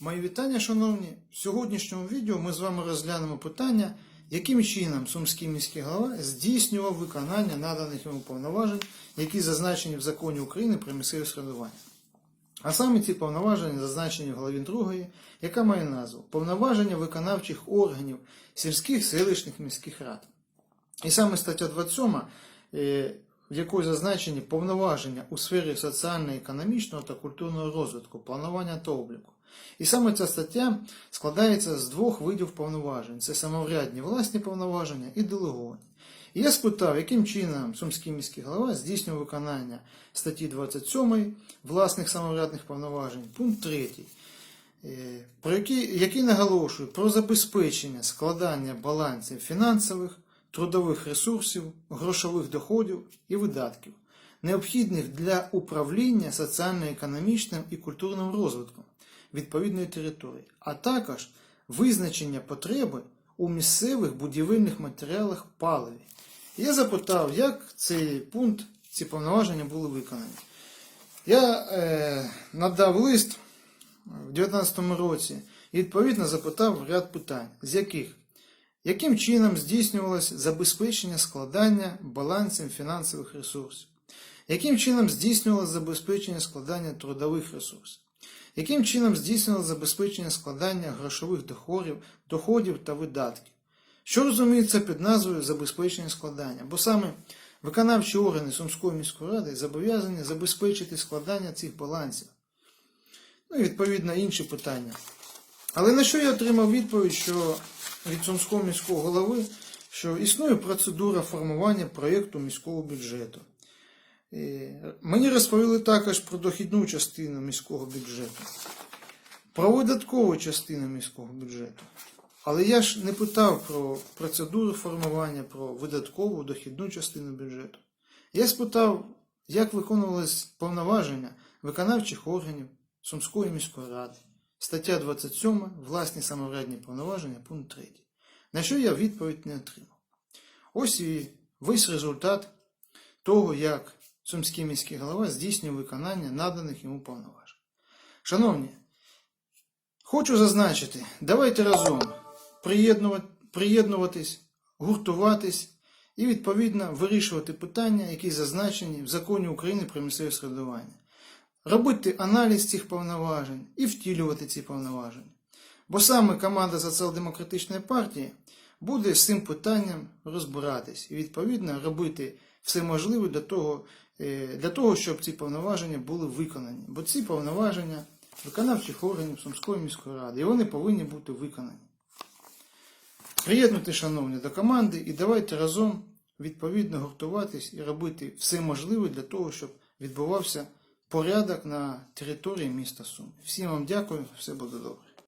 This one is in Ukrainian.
Мої вітання, шановні. В сьогоднішньому відео ми з вами розглянемо питання, яким чином Сумський міський голова здійснював виконання наданих йому повноважень, які зазначені в законі України про місцеве самоврядування. А саме ці повноваження зазначені в главі 2, яка має назву Повноваження виконавчих органів сільських селищних міських рад. І саме стаття 27, е, в якої зазначені повноваження у сфері соціально-економічного та культурного розвитку, планування та обліку. І саме ця стаття складається з двох видів повноважень: це самоврядні власні повноваження і делеговані. І я спитав, яким чином Сумський міський голова здійснював виконання статті 27 власних самоврядних повноважень, пункт 3, е, про який, який наголошує про забезпечення складання балансів фінансових, трудових ресурсів, грошових доходів і видатків, необхідних для управління соціально-економічним і культурним розвитком відповідної території, а також визначення потреби у місцевих будівельних матеріалах паливі. Я запитав, як цей пункт, ці повноваження були виконані. Я е, надав лист в 2019 році і відповідно запитав ряд питань, з яких яким чином здійснювалося забезпечення складання балансів фінансових ресурсів, яким чином здійснювалося забезпечення складання трудових ресурсів, яким чином здійснювалося забезпечення складання грошових доходів та видатків. Що розуміється під назвою забезпечення складання? Бо саме виконавчі органи Сумської міської ради зобов'язані забезпечити складання цих балансів. Ну і відповідно інші питання. Але на що я отримав відповідь, що від Сумського міського голови, що існує процедура формування проєкту міського бюджету. І Мені розповіли також про дохідну частину міського бюджету, про видаткову частину міського бюджету. Але я ж не питав про процедуру формування, про видаткову дохідну частину бюджету. Я спитав, як виконувалось повноваження виконавчих органів Сумської міської ради. Стаття 27. Власні самоврядні повноваження, пункт 3. На що я відповідь не отримав. Ось і весь результат того, як Сумський міський голова здійснює виконання наданих йому повноважень. Шановні, хочу зазначити, давайте разом приєднуватись, гуртуватись і відповідно вирішувати питання, які зазначені в законі України про місцеве середування. Робити аналіз цих повноважень і втілювати ці повноваження. Бо саме команда Соціал-демократичної партії буде з цим питанням розбиратись і відповідно робити все можливе для того, е, для того, щоб ці повноваження були виконані. Бо ці повноваження виконавчих органів Сумської міської ради, і вони повинні бути виконані. Приєднуйте, шановні, до команди і давайте разом відповідно гуртуватись і робити все можливе для того, щоб відбувався порядок на території міста Сум. Всім вам дякую, все буде добре.